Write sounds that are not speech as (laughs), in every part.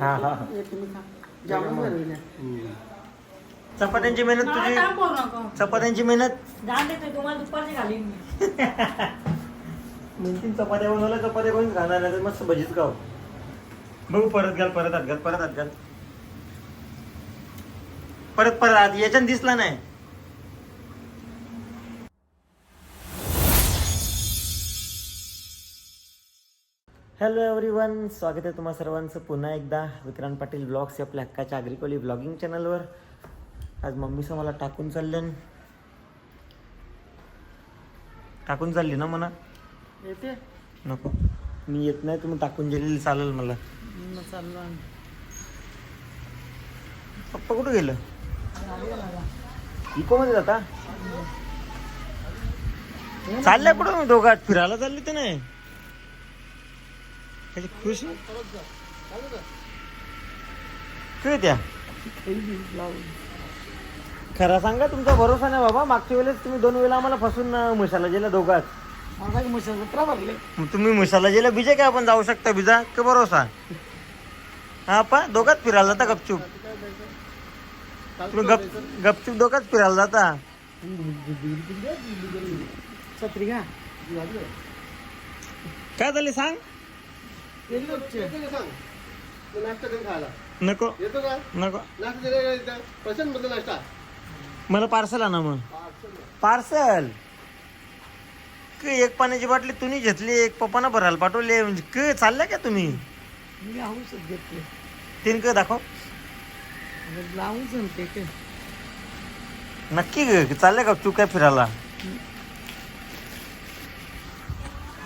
हा हा. हे चपात्यांची मेहनत तुझी? काम करू नका. चपात्यांची मेहनत? जाण देते तुम्हाला दुपारची घालीन मी. दोन तीन चपात्या बनवल्या चपात्या कोणी खाणार नाही तर मस्त भजीच खाऊ. बघू परत घाल परत हात घाल परत हात घाल. परत परत हात याच्यात दिसला नाही. हॅलो एव्हरीवन स्वागत आहे तुम्हा सर्वांचं. पुन्हा एकदा विक्रांत पाटील ब्लॉग्स या आपल्या हक्काच्या अग्रिकोली ब्लॉगिंग चॅनलवर आज मम्मीचं मला टाकून चालले टाकून चालली ना म्हणा? येते. नको. मी येत नाही तुम्ही टाकून गेलेली चालेल मला. चाललो पप्पा कुठं गेलं? गाडी आला. इको मध्ये जाता? चालल्या कुठं दोघात फिरायला चालले ते नाही? त्याची खुश काय त्या लावून. खरा सांगा तुमचा भरोसा नाही बाबा. मागच्या वेळेस तुम्ही दोन वेळा आम्हाला फसून म्हशाला गेला दोघात. मग तुम्ही म्हशाला गेला बिजे काय आपण जाऊ शकता बिजा का भरोसा? हा पा दोघात फिरायला जाता गपचूप. तुम्ही गप गपचूप दोघात फिरायला जाता. काय झाले सांग. नाश्ता करून खायला. नको. येतो का? नको. नाश्ता दिला नाश्ता. मला पार्सल आणा मग पार्सल एक पाण्याची बाटली तुम्ही घेतली एक पप्पानं भरायला पाठवले म्हणजे क चालल्या का तुम्ही? मी घेतले. तीन क दाखव. लावून सांगते नक्की ग चालल्या का तू काय फिरायला?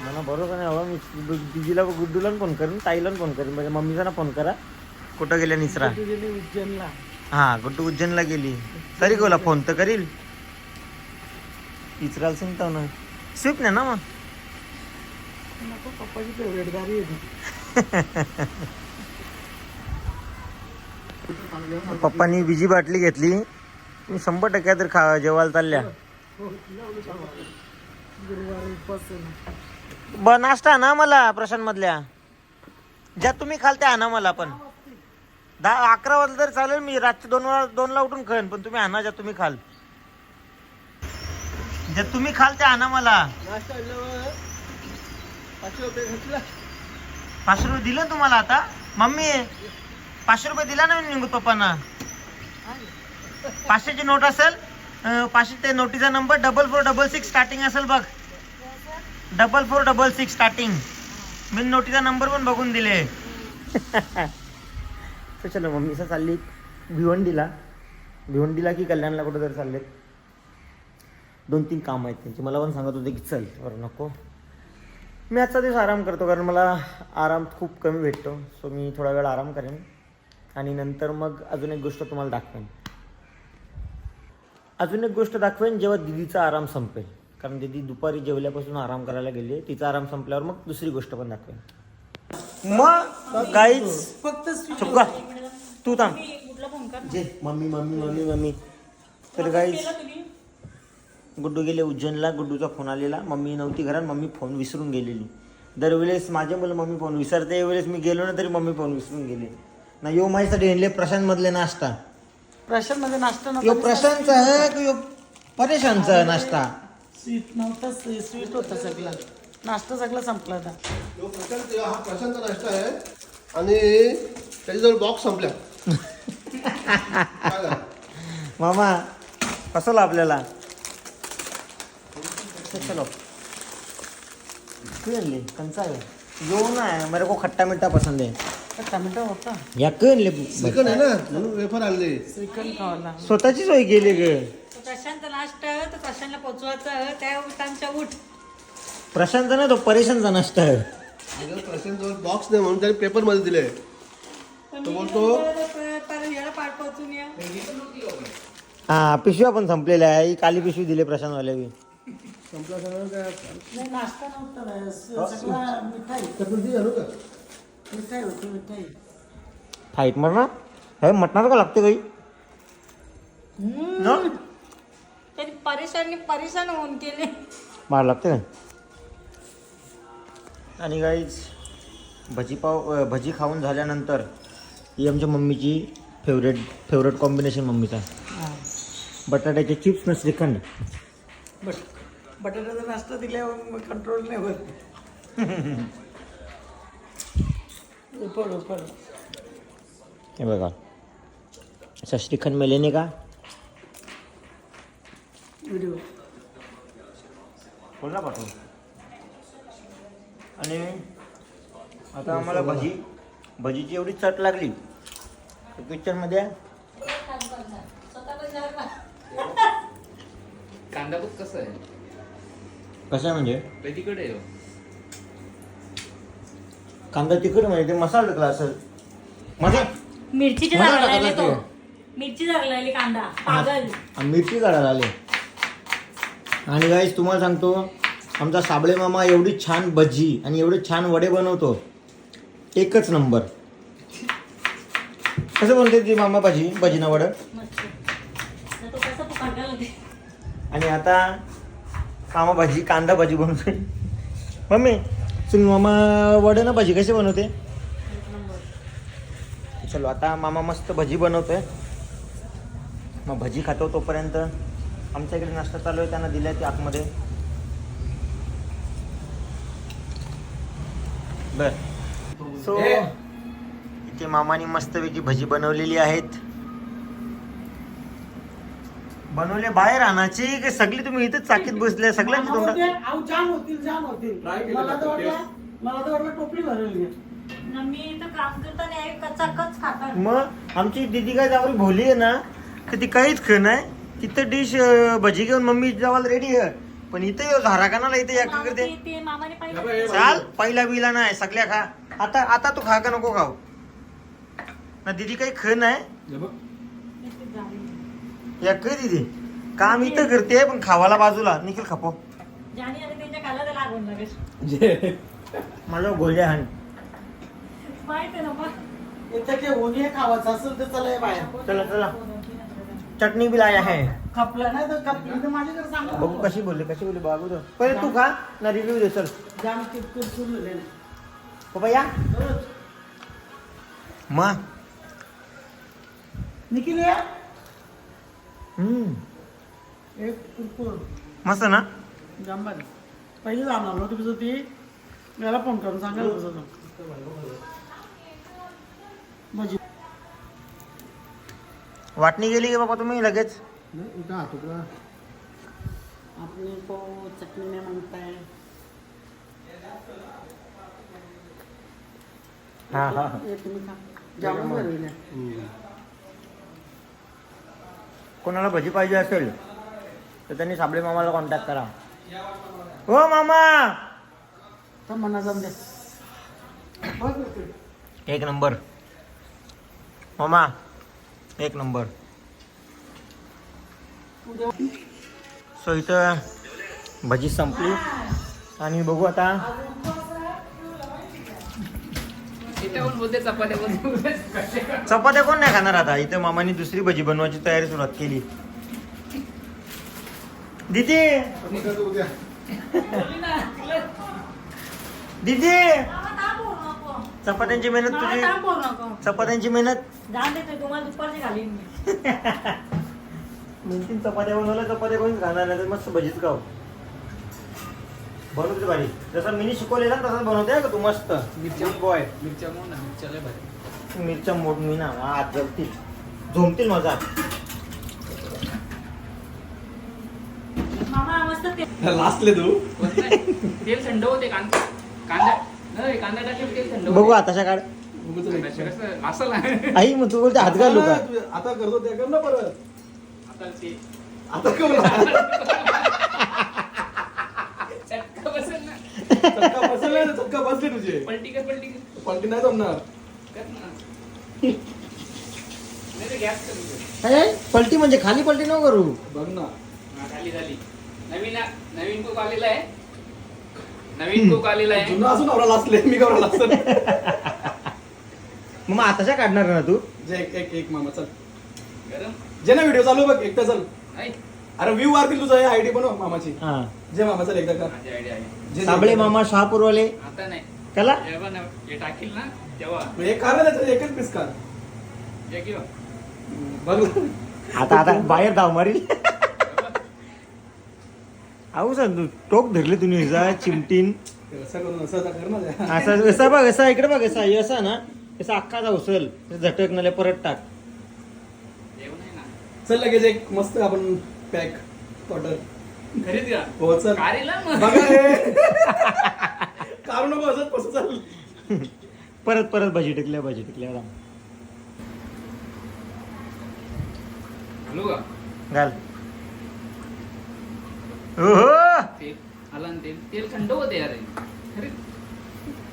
मला बरोबर नाही हवा. मी दिदीला गुड्डूला फोन करेन ताईला फोन करेन. म्हणजे मम्मीचा ना फोन करा. कुठं गेल्या निसरा? गेली उज्जैनला. हा गुड्डू उज्जैनला गेली. तरी गोला फोन तर करील. इचराल सांगतो ना स्विफ्ट नाही ना मग? नको पप्पाची फेवरेट गाडी आहे पप्पानी बिजी बाटली घेतली. मी शंभर टक्के तर खा जेवायला चालल्या. गुरुवार उपास आहे ना. ब नाश्ता ना मला प्रशांत मधल्या. ज्या तुम्ही खाल त्या आणा मला पण. दहा अकरा वाजता तरी चालेल मी रात्री दोन वेळा दोनला उठून खाईन पण तुम्ही आणा ज्या तुम्ही खाल. ज्या तुम्ही खाल त्या आणा मला पाचशे रुपये दिले तुम्हाला आता? मम्मी पाचशे रुपये दिला ना मी निघू पप्पांना? पाचशेची नोट असेल पाचशे ते नोटीचा number double four double six starting असेल बघ. Double four double six starting मी नोटीचा नंबर पण बघून दिले. तर चलो असं चालली भिवंडीला. भिवंडीला की कल्याणला कुठं तरी चालले दोन तीन काम आहेत त्यांची. मला पण सांगत होते की चल बरं नको. मी आजचा दिवस आराम करतो कारण मला आराम खूप कमी भेटतो. सो मी थोडा वेळ आराम करेन. आणि नंतर मग अजून एक गोष्ट तुम्हाला दाखवेन. अजून एक गोष्ट दाखवेन जेव्हा दिदीचा आराम संपेल. कारण दिदी दुपारी जेवल्यापासून आराम करायला गेली आहे. तिचा आराम संपल्यावर मग दुसरी गोष्ट पण दाखवेन. मग काहीच फक्त स्वीट चुप का तू थांब. जे मम्मी मम्मी मम्मी मम्मी. तर काहीच गुड्डू गेले उज्जैनला गुड्डूचा फोन आलेला. मम्मी नव्हती घरात मम्मी फोन विसरून गेलेली. दरवेळेस माझ्या मुलं मम्मी फोन विसरते. यावेळेस मी गेलो ना तरी मम्मी फोन विसरून गेली. ना यो माझ्यासाठी आणले प्रशांत मधले नाश्ता. प्रशांत मध्ये नाश्ता यो प्रशांतचा आहे की यो परेशानचा नाश्ता? स्वीट नव्हता स्वीट होता सगळा. नाश्ता सगळा संपला होता तो प्रशांत हा प्रशांतचा नाश्ता आहे आणि त्याच्याजवळ बॉक्स संपल्या. (laughs) काय झालं? मामा फसवलं आपल्याला चलो. क्यों आणले कंचा आहे. यो ना मेरे को खट्टा मिठा पसंद है टमॅटो होता? या क्यों आणले श्रीखंड आहे ना म्हणून वेफर आणले. श्रीखंड खावाला स्वतःची सोय गेली ग. प्रशांत नाश्ता तर प्रशांतला पोचवायचं त्या त्यांच्या उठ. प्रशांतचा ना तो परेशानचा नाश्ता आहे प्रशांत जवळ बॉक्स नाही म्हणून त्याने पेपरमध्ये दिले पण तो मी बोलतो- नंतर पर- याला पाठ पोचून या. हा पिशव्या पण संपलेल्या आहे. ही काली पिशवी दिली प्रशांतवाल्या बी संपला सगळं काय नाही नाश्ता नव्हता ना. स- सगळा मिठाई. का? मिठाई होती मिठाई. फाईट मर ना हे मटणार का लागते काही? न? त्यांनी परेशानी परेशान होऊन केले मार लागते का? आणि गाईच भजी पाव भजी खाऊन झाल्यानंतर ही आमच्या मम्मीची फेवरेट फेवरेट कॉम्बिनेशन मम्मीचा. बटाट्याचे चिप्स न श्रीखंड. बट बटाट्याचा नाश्ता दिल्यावर मग कंट्रोल नाही होत. हे बघा. असं श्रीखंड मेलेने का व्हिडिओ बोला पाठवू? आणि आता आम्हाला भजी भजीची एवढी चट लागली. किचनमध्ये कांदा बघ कसं आहे. कसं आहे म्हणजे? तिकडे आहे हो. कांदा तिखट म्हणजे ते मसाला टाकला असेल. मजा. मिरचीची जागा तो. लागते. मिरची जागा लागली कांदा. पागल. मिरची काढायला आले. आणि गाईस तुम्हाला सांगतो आमचा साबळे मामा एवढी छान भजी आणि एवढे छान वडे बनवतो. एकच नंबर. कसं बनते ती मामा भाजी? भजीना वडं? आणि आता मामा भाजी कांदा भाजी बनवते. मम्मी तुम्ही मामा वडे ना भाजी कशी बनवते? चलो आता मामा मस्त भजी बनवतोय. मग भजी खातो तोपर्यंत. आमच्या इकडे नाश्ता चालू आहे त्यांना दिल्या ते आतमध्ये. बर. सो इथे मामाने मस्तपैकी भजी बनवलेली आहेत. बनवले बाहेर आणायची की सगळी तुम्ही इथेच चाकीत बसले सगळ्यांची जाम होतील जाम होतील. मला तर वाटलं मला तर वाटलं टोपली भरवली आहे. न मी इथं काम करताना खातात. मग आमची दिदी काय जावरी भोली आहे ना की ती काहीच ख नाही. तिथं डिश भजी घेऊन मम्मी जावाला रेडी आहे. पण इथं येऊ झारा का ना इथे या मामा करते. ते- मामाने चाल पहिला बिला नाही सगळ्या खा. आता आता तू खा का नको खाऊ? ना दिदी काही ख नाही. या काय दिदी. काम इथं करते पण खावाला बाजूला. निखिल खापो ज्याने आले त्यांच्या काला लागून लगेच माझा गोल्या हाण. माहीत आहे ना मग. इथं ते ओनिया खावायचं असेल तर चला हे बाहेर. चला चला. चटणी बी लाया है। खपलं नाही तर खपली तर माझ्याकडे सांगा. बघू कशी बोलली कशी बोलली बाबू तो पहिले तू खा ना रिव्ह्यू दे चल. जाम पप्पा या मा. निखिल या हम्म. एक कुरकुर. मस्त ना? जाम पहिले जाणार तुझं ती. याला फोन करून सांगायला वाटणी गेली की बाबा तुम्ही लगेच? हा हा. हे तुम्ही खा. कोणाला भजी पाहिजे असेल तर त्यांनी साबळे मामाला कॉन्टॅक्ट करा. हो मामा! तर मना जाऊन दे. बघ ते. एक नंबर. मामा एक नंबर. सो इथं भजी संपली. आणि बघू आता. चपात्या कोण नाही खाणार आता? इथं मामाने दुसरी भजी बनवायची तयारी सुरुवात केली. दीदी! दीदी! चपात्यांची मेहनत तुझी. थांब बोलू नको. चपात्यांची मेहनत. जाऊन देते तुम्हाला दुपारची घालीन मी. चपात्या बनवल्या चपात्या कोणीच खाणार नाही तर मस्त भजीच खाऊ. बनवते भारी जसं मिनी शिकवलेला ना तसंच बनवते का तू मस्त? मिरच्या बॉय मिरच्या मोड ना मिरच्या लय भारी. मिरच्या मोड मी ना आज जमतील. झोमतील मजा मामा मस्त ते लास्टले तू. तेल थंड होते कांदा कांदा बघू होते. आताच्या काळ कांदा कसं? असं नाही. आई मग तू बोलते हात घालू का? आता करतो ते कर ना परत. आता ते. आता कर ना. चटका बसेल ना. चटका बसले ना, चटका बसले तुझे. पलटी कर पलटी कर. पलटी नाही जमणार. ना. पलटी म्हणजे खाली पलटी नको करू. बघ ना. हा, झाली झाली नवीन नवीन कोक आलेला आहे. नवीन कोक आलेला आहे. जुना असून आवरा लास्टले मी कवरा लास्ट मग आताच्या काढणार ना तू? जे एक एक एक मामा चल. गरम. जे ना व्हिडिओ चालू बघ एकटा चल. ऐ अरे व्ह्यू वाढतील तुझा हे आयडी बनव मामाची. हा. जे मामा चल एकदा कर. माझी आयडिया आहे. जे साबळे मामा शहापूरवाले. आता नाही. त्याला जेव्हा हे टाकील ना तेव्हा. हे कार ना त्याचं एकच पीस कार या की हो. बघ. आता आता बाहेर धाव मारील. अहो सर तू टोक धरले तुम्ही जा चिमटीन. असं करून असं बघ असा इकडे बघ असा हे असा ना असा अख्खा जाऊ सल झटक नाले परत टाक. आहे चल लगेच एक मस्त आपण पॅक ऑर्डर हो चल. कारेला मग. बघा हे. काढू नको असंच कसं चाल परत परत भाजी टिकल्या भाजी टिकल्या राम घालू. तेल आला ना तेल. तेल थंड होते यार.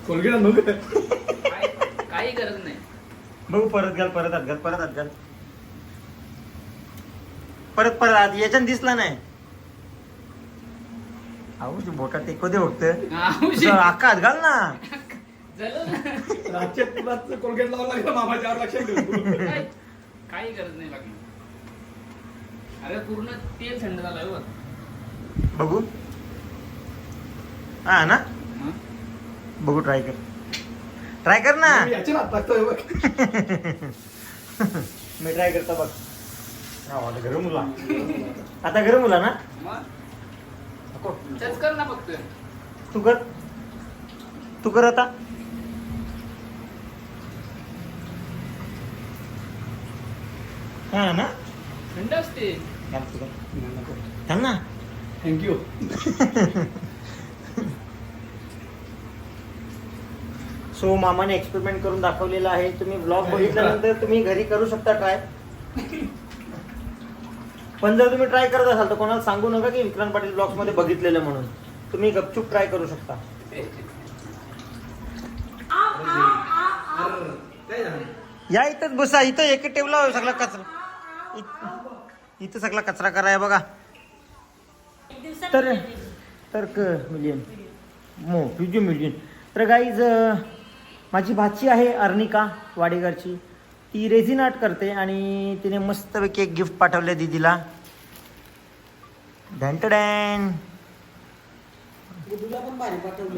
कोलगेट काय काही गरज नाही. बघू परत घाल परत आत घाल परत आत घाल. परत परत आत याच्यानं दिसला नाही. अहो तू बोटात टेको दे होत हा, उशी. अख्खा हात घाल ना. झालं ना. रातच्या तुला कोलगेट लावावं लागलं मामाच्या आवर लक्षात ठेव काय काही गरज नाही लागली अरे पूर्ण तेल थंड झालंय बघ. बघू. हा ना? बघू ट्राय कर. ट्राय कर ना. मी ट्राय करता बघ. आता गरम मुला आता गरम मुला ना? कर फक्त. तू कर. तू कर आता. हा ना? थंड असते ना. थँक्यू सो मामाने एक्सपेरिमेंट करून दाखवलेला आहे. तुम्ही ब्लॉग बघितल्यानंतर तुम्ही घरी करू शकता ट्राय पण जर तुम्ही ट्राय करत असाल तर कोणाला सांगू नका की विक्रांत पाटील ब्लॉगमध्ये बघितलेलं म्हणून. तुम्ही गपचूप ट्राय करू शकता. या इथंच बसा. इथं एक टेबला सगळा कचरा. इ- इथं सगळा कचरा कराय बघा. तर तर क मिलियन मो तुझे मिलियन तर गाईज माझी भाची आहे अर्निका वाडेकरची. ती रेझिन आर्ट करते आणि तिने मस्तपैकी एक गिफ्ट पाठवले दीदीला. डॅन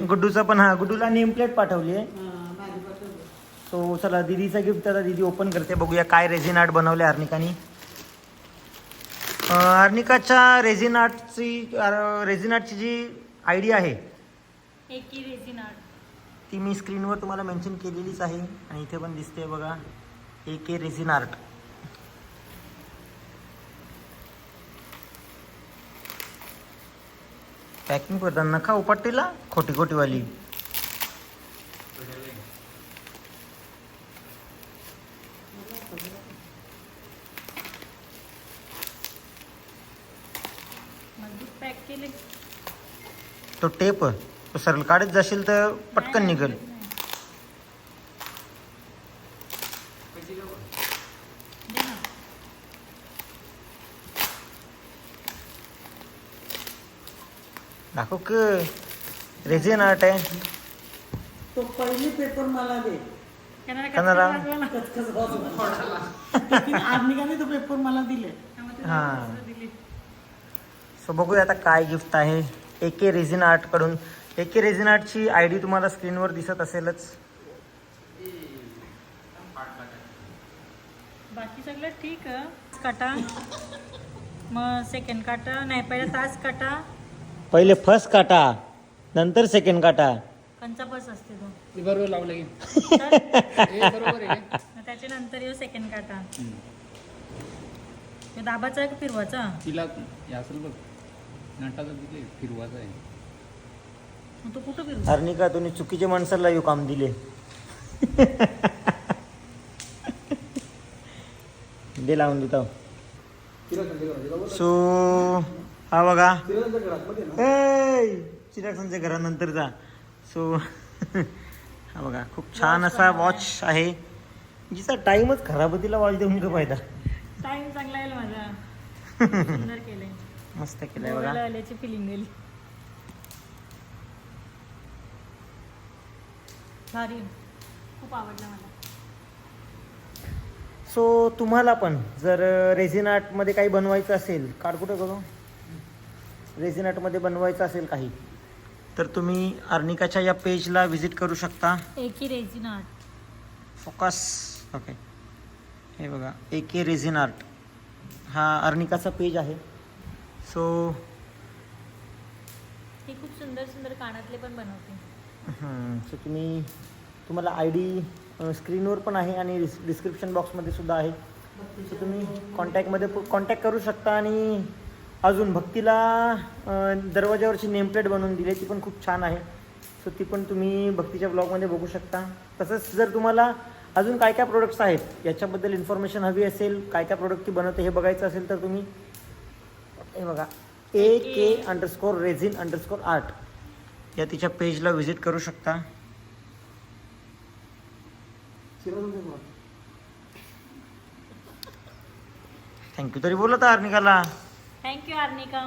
गुड्डूचा पण हा गुड्डूला नेम प्लेट पाठवली आहे. हा, सो चला दीदीचा गिफ्ट आता दीदी ओपन करते. बघूया काय रेझिन आर्ट बनवले अर्निकानी. अर्निकाच्या रेझिन आर्टची रेझिन आर्टची जी आयडिया आहे एकी रेझिन आर्ट ती मी स्क्रीनवर तुम्हाला मेन्शन केलेलीच आहे आणि इथे पण दिसते बघा A K resin art packing करताना नका उपटतेला खोटी खोटीवाली मजबूत पॅक केले तो टेप तो सरळ काढत जाशील तर पटकन निघल. दाखव क. रेझिन आर्ट आहे. तो पहिली पेपर मला दे. तो पेपर मला दिले. हा. सो बघूया आता काय गिफ्ट आहे. ए के रेझिन आर्टकडून ए के रेझिन आर्टची आय डी तुम्हाला स्क्रीनवर दिसत असेलच. बाकी सगळं ठीक आहे. काटा. मग सेकंड काटा. नाही पहिला तास काटा. पहिले फर्स्ट काटा नंतर सेकंड काटा. कंचा बस असते तो? बरोबर लावलं की. तर (laughs) हे बरोबर आहे. मग त्याच्यानंतर येऊ सेकंड काटा. दाबाचा आहे का फिरवाचा? तिला हे असेल बघ. नाटाचा तिथे फिरवाचा आहे. मग तो कुठं फिरवा अर्निका तुम्ही चुकीच्या माणसाला येऊ काम दिले. दे लावून देतो. सो हा बघा. चिरागसांच्या घरानंतरचा सो हा बघा खूप छान असा वॉच आहे. जिचा टाइमच खराब आहे तिला वॉच देऊन का फायदा. टाइम चांगला आहे माझा. (laughs) सुंदर केलंय. मस्त केलंय बघा. आल्याची फिलिंग गेली. भारी. खूप आवडला मला. सो तुम्हाला पण जर रेझिन आर्टमध्ये काही बनवायचं असेल कार्ड कुठे करू रेझिन आर्टमध्ये बनवायचं असेल काही तर तुम्ही अर्निकाच्या या पेजला व्हिजिट करू शकता. एकी रेझिन आर्ट फोकस ओके हे बघा ए के रेझिन आर्ट हा अर्निकाचा पेज आहे. सो ती खूप सुंदर सुंदर कानातले पण बनवते. सो तुम्ही तुम्हाला आय डी स्क्रीनवर पण आहे आणि डिस्क्रिप्शन बॉक्समध्ये सुद्धा आहे. सो तुम्ही कॉन्टॅक्टमध्ये कॉन्टॅक्ट करू शकता आणि अजून भक्तीला अं, दरवाजावरची नेमप्लेट बनवून दिली ती पण खूप छान आहे. सो ती पण तुम्ही भक्तीच्या ब्लॉगमध्ये बघू शकता. तसंच जर तुम्हाला अजून काय काय प्रोडक्ट्स आहेत याच्याबद्दल इन्फॉर्मेशन हवी असेल काय काय प्रोडक्ट ती बनवते हे बघायचं असेल तर तुम्ही हे बघा. A K underscore resin underscore art या तिच्या पेजला व्हिजिट करू शकता. थँक्यू तरी बोलत आर्निकाला थँक्यू आर्निका